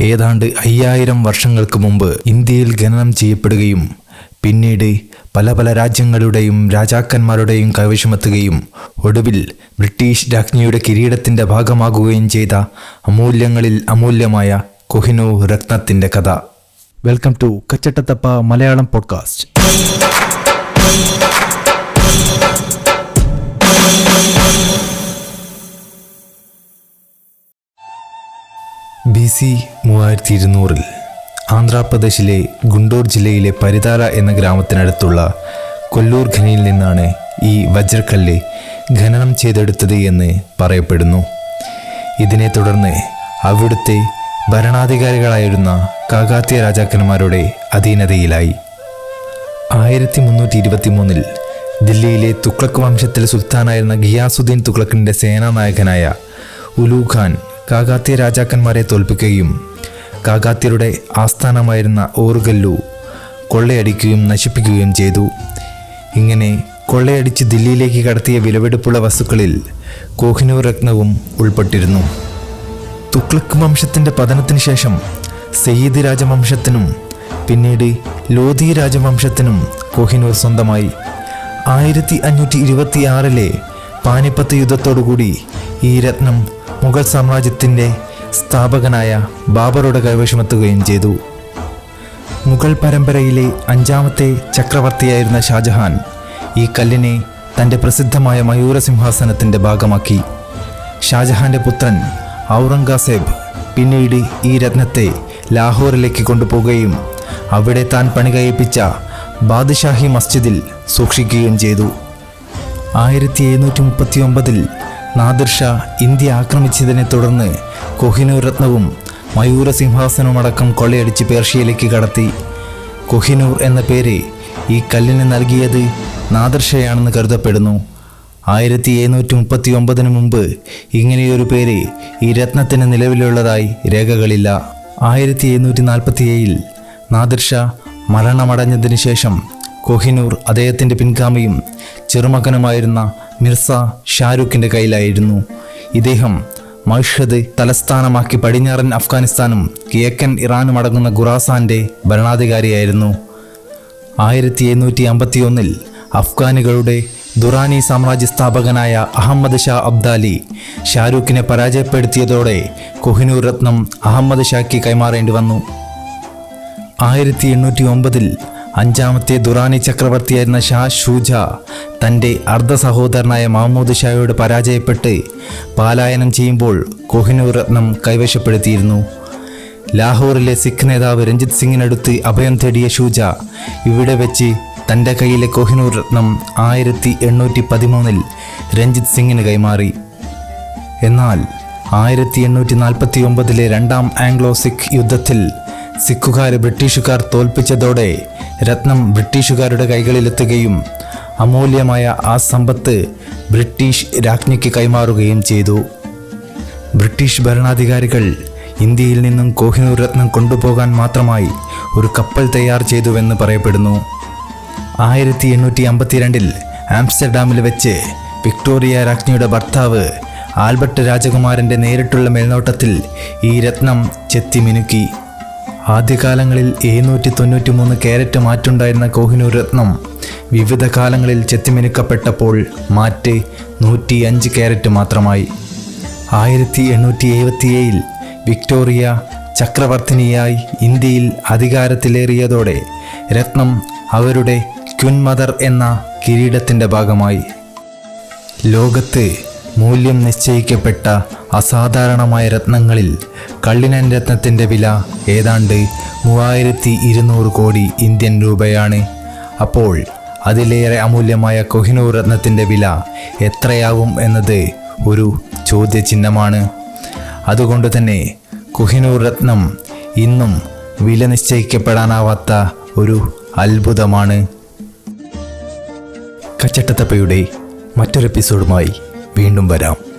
ഏതാണ്ട് അയ്യായിരം വർഷങ്ങൾക്ക് മുമ്പ് ഇന്ത്യയിൽ ഖനനം ചെയ്യപ്പെടുകയും പിന്നീട് പല പല രാജ്യങ്ങളുടെയും രാജാക്കന്മാരുടെയും കൈവശമെത്തുകയും ഒടുവിൽ ബ്രിട്ടീഷ് രാജ്ഞിയുടെ കിരീടത്തിന്റെ ഭാഗമാകുകയും ചെയ്ത അമൂല്യങ്ങളിൽ അമൂല്യമായ കൊഹിനോ രത്നത്തിന്റെ കഥ. വെൽക്കം ടു കച്ചട്ടത്തപ്പ മലയാളം പോഡ്കാസ്റ്റ് ബി സി മൂവായിരത്തി ഇരുന്നൂറിൽ ആന്ധ്രാപ്രദേശിലെ ഗുണ്ടൂർ ജില്ലയിലെ പരിതാര എന്ന ഗ്രാമത്തിനടുത്തുള്ള കൊല്ലൂർ ഖനിയിൽ നിന്നാണ് ഈ വജ്രക്കല്ല് ഖനനം ചെയ്തെടുത്തത് എന്ന് പറയപ്പെടുന്നു. ഇതിനെ തുടർന്ന് അവിടുത്തെ ഭരണാധികാരികളായിരുന്ന കാകാത്യ രാജാക്കന്മാരുടെ അധീനതയിലായി. ആയിരത്തി മുന്നൂറ്റി ഇരുപത്തി മൂന്നിൽ ദില്ലിയിലെ തുക്ലക് വംശത്തിലെ സുൽത്താനായിരുന്ന ഗിയാസുദ്ദീൻ തുക്ലക്കിന്റെ സേനാനായകനായ ഉലു ഖാൻ കാകാത്യ രാജാക്കന്മാരെ തോൽപ്പിക്കുകയും കാകാത്യരുടെ ആസ്ഥാനമായിരുന്ന ഓർഗല്ലു കൊള്ളയടിക്കുകയും നശിപ്പിക്കുകയും ചെയ്തു. ഇങ്ങനെ കൊള്ളയടിച്ച് ദില്ലിയിലേക്ക് കടത്തിയ വിലവെടുപ്പുള്ള വസ്തുക്കളിൽ കോഹിനൂർ രത്നവും ഉൾപ്പെട്ടിരുന്നു. തുക്ലക് വംശത്തിന്റെ പതനത്തിന് ശേഷം സയ്യിദ് രാജവംശത്തിനും പിന്നീട് ലോധി രാജവംശത്തിനും കോഹിനൂർ സ്വന്തമായി. ആയിരത്തി അഞ്ഞൂറ്റി ഇരുപത്തിയാറിലെ പാനിപ്പത്ത് യുദ്ധത്തോടുകൂടി ഈ രത്നം മുഗൾ സാമ്രാജ്യത്തിന്റെ സ്ഥാപകനായ ബാബറുടെ കൈവശമെത്തുകയും ചെയ്തു. മുഗൾ പരമ്പരയിലെ അഞ്ചാമത്തെ ചക്രവർത്തിയായിരുന്ന ഷാജഹാൻ ഈ കല്ലിനെ തന്റെ പ്രസിദ്ധമായ മയൂരസിംഹാസനത്തിന്റെ ഭാഗമാക്കി. ഷാജഹാന്റെ പുത്രൻ ഔറംഗസേബ് പിന്നീട് ഈ രത്നത്തെ ലാഹോറിലേക്ക് കൊണ്ടുപോകുകയും അവിടെ താൻ പണി കഴിപ്പിച്ച ബാദ്ഷാഹി മസ്ജിദിൽ സൂക്ഷിക്കുകയും ചെയ്തു. ആയിരത്തി എഴുന്നൂറ്റി മുപ്പത്തി ഒമ്പതിൽ നാദിർ ഷാ ഇന്ത്യ ആക്രമിച്ചതിനെ തുടർന്ന് കൊഹിനൂർ രത്നവും മയൂര സിംഹാസനവുമടക്കം കൊള്ളയടിച്ച് പേർഷ്യയിലേക്ക് കടത്തി. കൊഹിനൂർ എന്ന പേര് ഈ കല്ലിന് നൽകിയത് നാദിർഷയാണെന്ന് കരുതപ്പെടുന്നു. ആയിരത്തി എഴുന്നൂറ്റി മുപ്പത്തി ഒമ്പതിന് മുമ്പ് ഇങ്ങനെയൊരു പേര് ഈ രത്നത്തിന് നിലവിലുള്ളതായി രേഖകളില്ല. ആയിരത്തി എഴുന്നൂറ്റി നാൽപ്പത്തി ഏഴിൽ നാദിർഷ മരണമടഞ്ഞതിന് ശേഷം കൊഹിനൂർ അദ്ദേഹത്തിന്റെ പിൻഗാമിയും ചെറുമകനുമായിരുന്ന മിർസ ഷാരൂഖിന്റെ കയ്യിലായിരുന്നു. ഇദ്ദേഹം മൈഷദ് തലസ്ഥാനമാക്കി പടിഞ്ഞാറൻ അഫ്ഗാനിസ്ഥാനും കിഴക്കൻ ഇറാനും അടങ്ങുന്ന ഖുറാസാന്റെ ഭരണാധികാരിയായിരുന്നു. ആയിരത്തി എഴുന്നൂറ്റി അമ്പത്തി ഒന്നിൽ അഫ്ഗാനികളുടെ ദുറാനി സാമ്രാജ്യ സ്ഥാപകനായ അഹമ്മദ് ഷാ അബ്ദാലി ഷാരൂഖിനെ പരാജയപ്പെടുത്തിയതോടെ കൊഹിനൂർ രത്നം അഹമ്മദ് ഷായ്ക്ക് കൈമാറേണ്ടി വന്നു. ആയിരത്തി എണ്ണൂറ്റി ഒമ്പതിൽ അഞ്ചാമത്തെ ദുറാനി ചക്രവർത്തിയായിരുന്ന ഷാ ഷൂജ തന്റെ അർദ്ധ സഹോദരനായ മഹമ്മൂദ് ഷായോട് പരാജയപ്പെട്ട് പാലായനം ചെയ്യുമ്പോൾ കൊഹിനൂർ രത്നം കൈവശപ്പെടുത്തിയിരുന്നു. ലാഹോറിലെ സിഖ് നേതാവ് രഞ്ജിത് സിംഗിനടുത്ത് അഭയം തേടിയ ഷൂജ ഇവിടെ വെച്ച് തന്റെ കയ്യിലെ കൊഹിനൂർ രത്നം ആയിരത്തി എണ്ണൂറ്റി പതിമൂന്നിൽ രഞ്ജിത് സിംഗിന് കൈമാറി. എന്നാൽ ആയിരത്തി എണ്ണൂറ്റി നാൽപ്പത്തി ഒമ്പതിലെ രണ്ടാം ആംഗ്ലോ സിഖ് യുദ്ധത്തിൽ സിഖുകാരെ ബ്രിട്ടീഷുകാർ തോൽപ്പിച്ചതോടെ രത്നം ബ്രിട്ടീഷുകാരുടെ കൈകളിലെത്തുകയും അമൂല്യമായ ആ സമ്പത്ത് ബ്രിട്ടീഷ് രാജ്ഞിക്ക് കൈമാറുകയും ചെയ്തു. ബ്രിട്ടീഷ് ഭരണാധികാരികൾ ഇന്ത്യയിൽ നിന്നും കോഹിനൂർ രത്നം കൊണ്ടുപോകാൻ മാത്രമായി ഒരു കപ്പൽ തയ്യാർ ചെയ്തുവെന്ന് പറയപ്പെടുന്നു. ആയിരത്തി എണ്ണൂറ്റി അമ്പത്തിരണ്ടിൽ ആംസ്റ്റർഡാമിൽ വെച്ച് വിക്ടോറിയ രാജ്ഞിയുടെ ഭർത്താവ് ആൽബർട്ട് രാജകുമാരന്റെ നേരിട്ടുള്ള മേൽനോട്ടത്തിൽ ഈ രത്നം ചെത്തിമിനുക്കി. ആദ്യകാലങ്ങളിൽ എഴുന്നൂറ്റി തൊണ്ണൂറ്റി മൂന്ന് ക്യാരറ്റ് മാറ്റുണ്ടായിരുന്ന കോഹിനൂർ രത്നം വിവിധ കാലങ്ങളിൽ ചെത്തിമിനുക്കപ്പെട്ടപ്പോൾ മാറ്റ് നൂറ്റി അഞ്ച് ക്യാരറ്റ് മാത്രമായി. ആയിരത്തി എണ്ണൂറ്റി എഴുപത്തിയേഴിൽ വിക്ടോറിയ ചക്രവർത്തിനിയായി ഇന്ത്യയിൽ അധികാരത്തിലേറിയതോടെ രത്നം അവരുടെ ക്യുൻമദർ എന്ന കിരീടത്തിന്റെ ഭാഗമായി. ലോകത്ത് മൂല്യം നിശ്ചയിക്കപ്പെട്ട അസാധാരണമായ രത്നങ്ങളിൽ കള്ളിനൻ രത്നത്തിന്റെ വില ഏതാണ്ട് മൂവായിരത്തി ഇരുന്നൂറ് കോടി ഇന്ത്യൻ രൂപയാണ്. അപ്പോൾ അതിലേറെ അമൂല്യമായ കൊഹിനൂർ രത്നത്തിന്റെ വില എത്രയാകും എന്നത് ഒരു ചോദ്യചിഹ്നമാണ്. അതുകൊണ്ട് തന്നെ കൊഹിനൂർ രത്നം ഇന്നും വില നിശ്ചയിക്കപ്പെടാനാവാത്ത ഒരു അത്ഭുതമാണ്. കച്ചട്ടത്തപ്പയുടെ മറ്റൊരു എപ്പിസോഡുമായി വീണ്ടും വരാം.